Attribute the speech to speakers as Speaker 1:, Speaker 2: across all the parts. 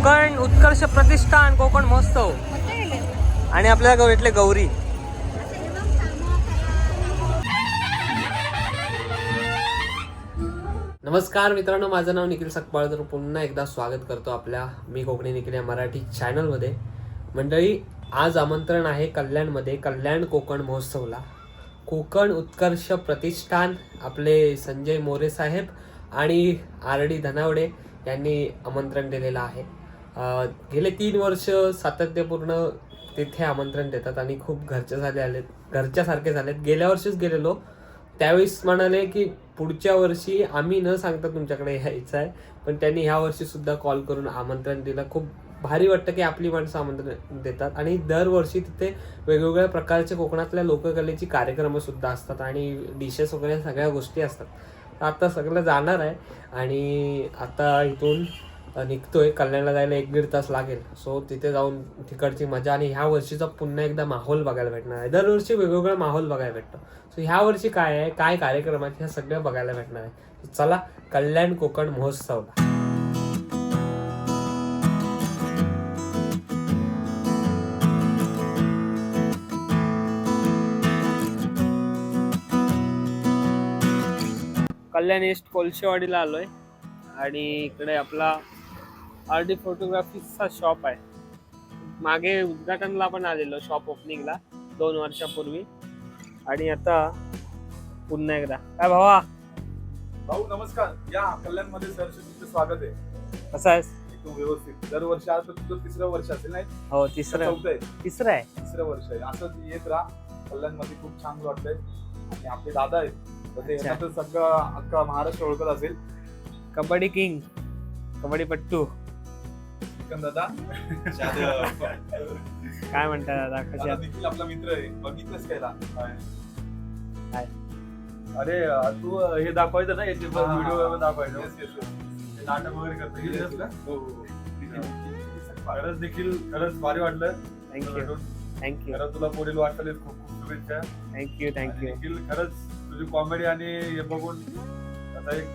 Speaker 1: कोकण उत्कर्ष प्रतिष्ठान कोकण महोत्सव. आणि आपल्याला भेटले गौरी. नमस्कार मित्रांनो माझं नाव निखिल सकपाळ. तर पुन्हा एकदा स्वागत करतो आपल्या मी कोकणी निखिल या मराठी चॅनलमध्ये मंडळी आज आमंत्रण आहे कल्याणमध्ये कल्याण कोकण महोत्सवला. कोकण उत्कर्ष प्रतिष्ठान आपले संजय मोरे साहेब आणि आर डी धनावडे यांनी आमंत्रण दिलेलं आहे. गेले तीन वर्ष सातत्यपूर्ण तिथे आमंत्रण देतात आणि खूप घरचे झाले आलेत घरच्यासारखे झालेत. गेल्या वर्षीच गेलेलो. त्यावेळेस म्हणाले की पुढच्या वर्षी आम्ही न सांगता तुमच्याकडे यायचं आहे पण त्यांनी ह्या वर्षी सुद्धा कॉल करून आमंत्रण दिलं. खूप भारी वाटतं की आपली माणसं आमंत्रण देतात. आणि दरवर्षी तिथे वेगवेगळ्या प्रकारचे कोकणातल्या लोककलेची कार्यक्रमसुद्धा असतात आणि डिशेस वगैरे सगळ्या गोष्टी असतात. तर आता सगळं जाणार आहे. आणि आता इथून निघतोय. कल्याणला जायला एक दीड तास लागेल. सो तिथे जाऊन तिकडची मजा आणि ह्या वर्षीचा पुन्हा एकदा माहोल बघायला भेटणार आहे. दरवर्षी वेगवेगळा माहोल बघायला भेटतो. सो ह्या वर्षी काय आहे? काय कार्यक्रम आहेत? ह्या सगळं बघायला भेटणार आहे. चला कल्याण कोकण महोत्सवला कल्याण ईस्ट कोलशेवाडीला आलोय. आणि इकडे आपला आर डी फोटोग्राफीचा शॉप आहे. मागे उद्घाटनला पण आलेलो शॉप ओपनिंगला दोन वर्षापूर्वी. आणि आता पुन्हा एकदा. काय भावा?
Speaker 2: भाऊ नमस्कार. या कल्याणमध्ये सर तुमचं स्वागत आहे.
Speaker 1: कसं आहेस?
Speaker 2: एकदम व्यवस्थित. दरवर्षी आता तुझं तिसरं वर्ष असेल नाही?
Speaker 1: हो तिसरं.
Speaker 2: चौथं आहे.
Speaker 1: तिसरं आहे?
Speaker 2: तिसरं वर्ष आहे. असंच येत राहा. कल्याणमध्ये खूप छान वाटतंय. आणि आपले दादा आहेत. तर ते. यांना तर सगळं अख्खा महाराष्ट्र ओळखत असेल.
Speaker 1: कबड्डी किंग. कबड्डी पट्टू.
Speaker 2: चिकन दादा
Speaker 1: काय म्हणता दादा कशा
Speaker 2: दादा देखील आपला मित्र आहे बघितलंच काय?
Speaker 1: काय?
Speaker 3: अरे तू हे दाखवायचं ना याचे
Speaker 2: हा, हा,
Speaker 3: व्हिडिओ. दाखवायचं.
Speaker 2: Yes, yes, yes.
Speaker 3: ते नाटक वगैरे करतो. हे?
Speaker 2: हो, हो, हो.
Speaker 3: खरंच देखील खरंच भारी वाटलं.
Speaker 1: थँक्यू
Speaker 3: भेटून.
Speaker 1: थँक्यू
Speaker 3: खरंच तुला पुढील वाटचालीत खूप खूप शुभेच्छा.
Speaker 1: थँक्यू
Speaker 3: आणि
Speaker 1: थँक्यू
Speaker 3: देखील खरंच तुझी कॉमेडी आणि हे बघून आता एक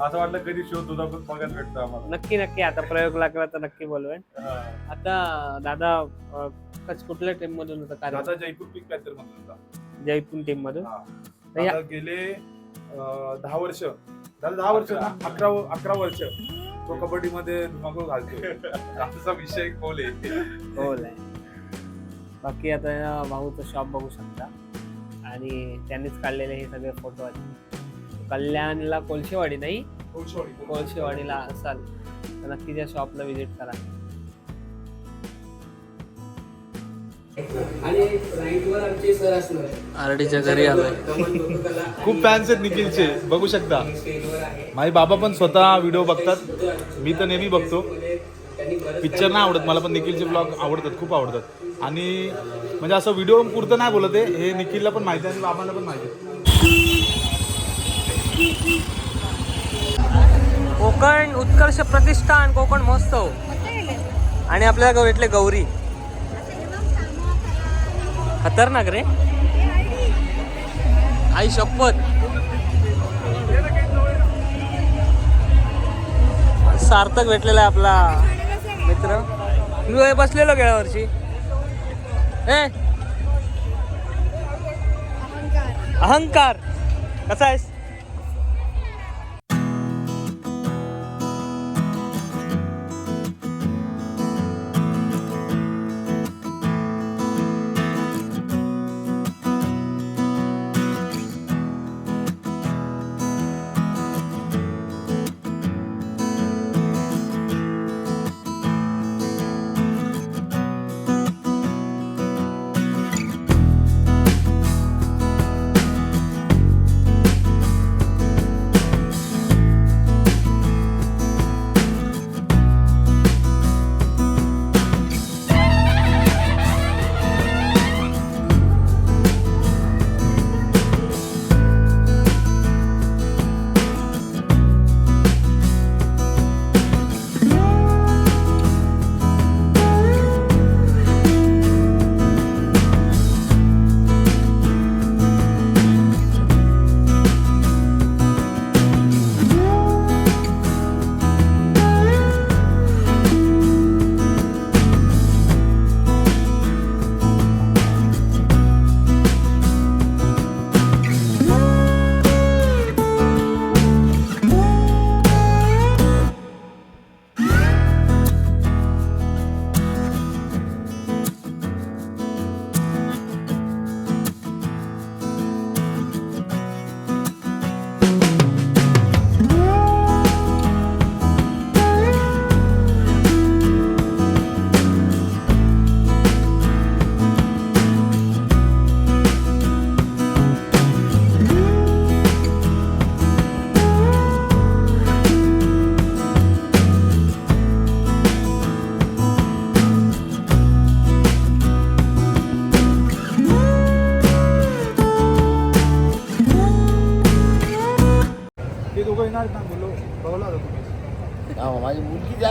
Speaker 3: असं वाटलं कधी शो तुझा पण बघायला भेटतो आम्हाला.
Speaker 1: नक्की नक्की. आता प्रयोग लागला तर नक्की बोलवेन.
Speaker 3: हा.
Speaker 1: आता दादा अं, कच- कुठल्या टीम मधून होता कार्य
Speaker 2: दादा जयपूर पीक पॅचर मधून होता.
Speaker 1: जयपूर टीम मधून?
Speaker 2: हा.
Speaker 1: या-
Speaker 2: दादा गेले अं, दहा वर्ष. दादा दहा वर्ष ना? अकरा अकरा वर्ष. तो कबड्डी मध्ये धुमाकूळ घालतोय. आमचा विषय खोल आहे.
Speaker 1: हो लय. बाकी आता या भाऊचं शॉप बघू शकता. आणि त्यांनीच काढलेले हे सगळे फोटो आहेत. कल्याणला कोळशेवाडी नाही? कोळशेवाडीला असाल. तर नक्की त्या शॉपला व्हिजिट करा. आरडीच्या घरी आलोय.
Speaker 2: खूप फॅन्स आहेत निखिलचे. बघू शकता. माझे बाबा पण स्वतः व्हिडिओ बघतात. मी तर नेहमी बघतो. पिक्चर नाही आवडत मला पण निखिलचे ब्लॉग आवडतात खूप आवडतात. आणि म्हणजे असं व्हिडिओ पुरतं नाही बोलत आहे हे निखिलला पण माहिती आहे आणि बाबांना पण माहिती आहे.
Speaker 1: कोकण उत्कर्ष प्रतिष्ठान कोकण महोत्सव. आणि आपल्याला भेटले गौरी. खतरनाक रे. आई शपथ. सार्थक भेटलेला आहे आपला मित्र. मी बसलेलो गेल्या वर्षी ए. अहंकार. कसा आहेस?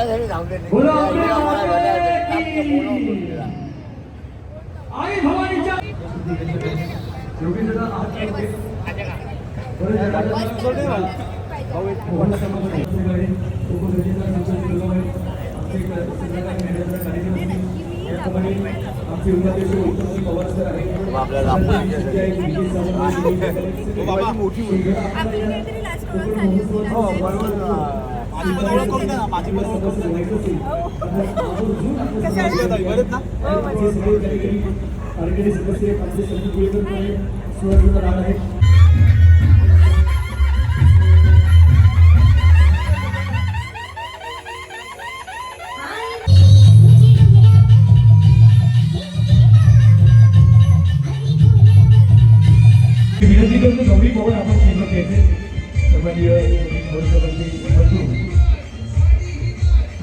Speaker 4: त्यासाठी दिला आपल्याला
Speaker 5: आपली काहीतरी लास्ट ओळख झाली होती.
Speaker 6: विनंती करतो पवन आपण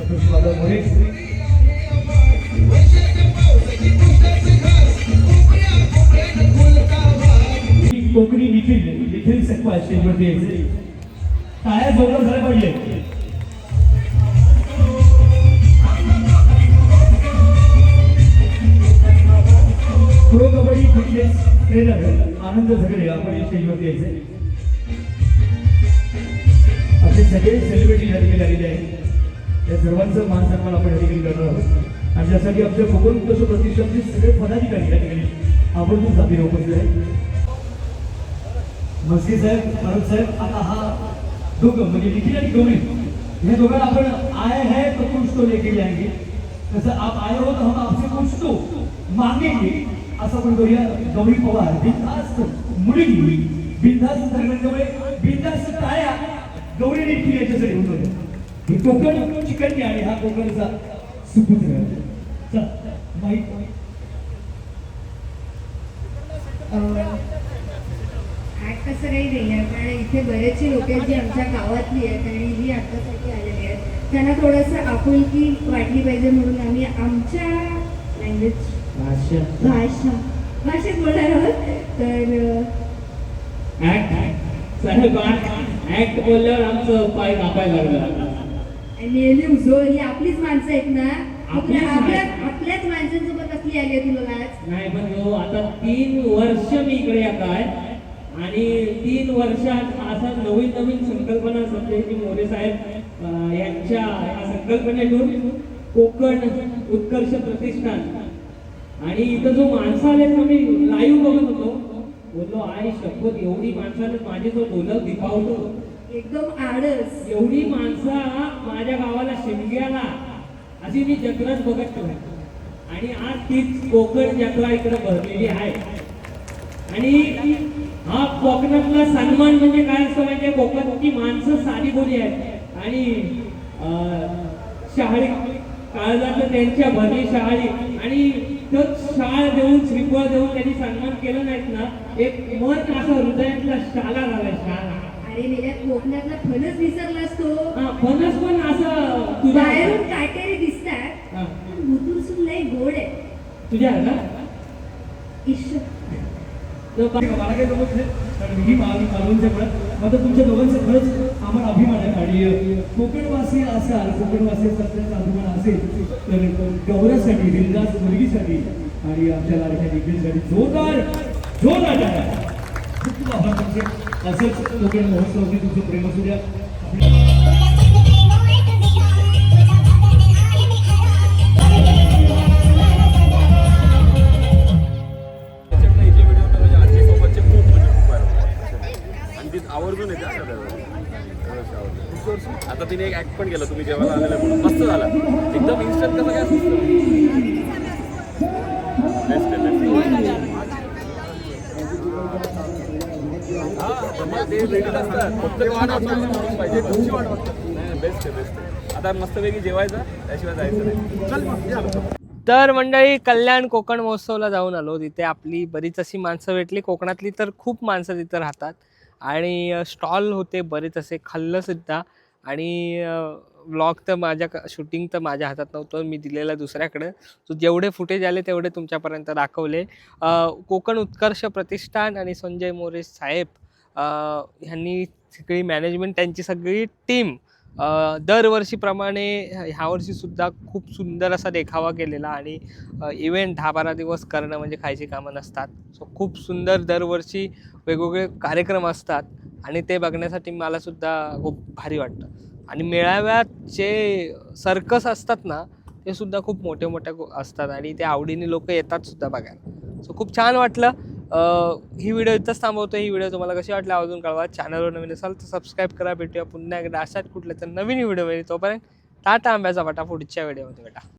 Speaker 6: केंद्र घ्यायचे कोकणी निखिल निखिल सकवा स्टेजवरती यायचे टाळ्या जोरदार झाल्या पाहिजे. Pro kabaddi fitness trainer Anand Jhagade आपण या स्टेजवरती यायचे आपले सगळे सेलिब्रिटी या ठिकाणी आलेले आहेत. या सर्वांचं मान सन्मान आपण या ठिकाणी करणार आहोत. आणि त्यासाठी आमच्या कोकण कसं प्रतिष्ठानचे सगळे पदाधिकारी या ठिकाणी आपण खूप जातीने उपस्थित आहेत. मस्के साहेब भरत साहेब आता हा दोघं म्हणजे निखिल आणि गौरी हे दोघांना आपण आय है तो कुछ तो लेके जाएंगे तसं आप आय हो तो हम आपसे कुछ तो मागेंगे. असं आपण करूया. गौरी पवार बिनधास्त मुलगी बिनधास्त धर्मांच्यामुळे बिनधास्त टाळ्या गौरी निखिल याच्यासाठी होतो हे कोकण चिकन आणि हा कोकणचा सुपुत्र. माहीत
Speaker 5: कसं काही नाही आहे कारण इथे बरेचसे लोक आहेत जी आमच्या गावातली आहेत आणि जी आत्तासाठी आलेली आहेत. त्यांना थोडंसं आपुलकी वाटली पाहिजे म्हणून आम्ही आमच्या लँग्वेज
Speaker 6: भाषा.
Speaker 5: भाषा भाषेत बोलणार आहोत. तर
Speaker 6: ऍक्ट ऍक्ट बोलल्यावर आमचं पाय कापायला लागलं.
Speaker 5: नेहमी उजो ही आपलीच माणसं आहेत ना. आपल्या. आपल्याच माणसांसोबत कसली आली आहे तुला आज?
Speaker 6: नाही पण हो आता तीन वर्ष मी इकडे येत आहे. आणि तीन वर्षात असा नवीन नवीन संकल्पना सत्यजी मोरे साहेब यांच्या या संकल्पनेतून कोकण उत्कर्ष प्रतिष्ठान. आणि इथं जो माणसं आले ना मी लाईव्ह बघत होतो. बोललो आई शपथ एवढी माणसाने माझी जो ढोलक दिखावतो.
Speaker 5: एकदम आडस.
Speaker 6: एवढी माणसं माझ्या गावाला शिमग्याला. अशी मी जत्राच बघत ठेवली आणि आज तीच कोकण जत्रा इकडे भरलेली आहे. आणि हा कोकणातला सन्मान म्हणजे काय असतं म्हणजे कोकणाची माणसं साधी बोली आहेत. आणि शहाळी काळजात त्यांच्या भरली शहाळी. आणि तो शाळ देऊन श्रीफळ देऊन त्यांनी सन्मान केलं नाहीत ना एक मन असं हृदयातला शाला झालाय शाळा.
Speaker 5: अरे मेल्या कोकणातला फणस विसरलास तो
Speaker 6: हा, फणस पण असं तुझ्या
Speaker 5: बाहेरून काटेरी दिसतात.
Speaker 6: हा,
Speaker 5: पण उतरसून लय गोड आहे.
Speaker 6: तुझ्या
Speaker 7: मला जमत नाही. मालवणच्या पण मात्र तुमच्या दोघांचं खरंच आम्हाला अभिमान आहे आणि कोकणवासी असाल कोकणवासी असल्याचा अभिमान असेल तर गौऱ्यासाठी बिंदास मुलगीसाठी आणि आमच्या लाडक्या निखिलसाठी जोरदार जोरदार. खूप असंच कोकण महोत्सवाची तुमचं प्रेम असू द्या
Speaker 3: इथे खूप आणि ती आवर्जून येते आता तिने एक ऍक्ट पण केलं तुम्ही जेव्हा आलेलं म्हणून. मस्त झाला. एकदम इन्स्टंट कसं काय असतात. ते वाट पाहिजे. तुमची वाट बेस्ट आहे बेस्ट आता मस्तपैकी जेवायचं त्याशिवाय जायचं नाही. चल मग
Speaker 1: तर मंडळी कल्याण कोकण महोत्सवला जाऊन आलो. तिथे आपली बरीच अशी माणसं भेटली. कोकणातली तर खूप माणसं तिथं राहतात. आणि स्टॉल होते बरेच असे खाल्लं सुद्धा. आणि व्लॉग तर माझ्या शूटिंग तर माझ्या हातात नव्हतं. मी दिलेलं दुसऱ्याकडे. सो जेवढे फुटेज आले तेवढे तुमच्यापर्यंत दाखवले. कोकण उत्कर्ष प्रतिष्ठान आणि संजय मोरे साहेब ह्यांनी सगळी मॅनेजमेंट त्यांची सगळी टीम दरवर्षीप्रमाणे ह्यावर्षीसुद्धा खूप सुंदर असा देखावा केलेला आणि इव्हेंट दहा बारा दिवस करणं म्हणजे खायची कामं नसतात. सो खूप सुंदर दरवर्षी वेगवेगळे कार्यक्रम असतात आणि ते बघण्यासाठी मलासुद्धा खूप भारी वाटतं. आणि मेळाव्यात जे सर्कस असतात ना ते सुद्धा खूप मोठे मोठे असतात आणि ते आवडीने लोक येतात सुद्धा बघायला. सो खूप छान वाटलं. ही व्हिडिओ इथंच थांबवतो ही व्हिडिओ तुम्हाला कशी वाटली अजून कळवा. चॅनलवर नवीन असाल तर सबस्क्राईब करा. भेटूया पुन्हा एकदा अशाच कुठल्या तर नवीन व्हिडिओ तोपर्यंत टाटा आंब्याचा वाटा पुढच्या व्हिडिओमध्ये भेटा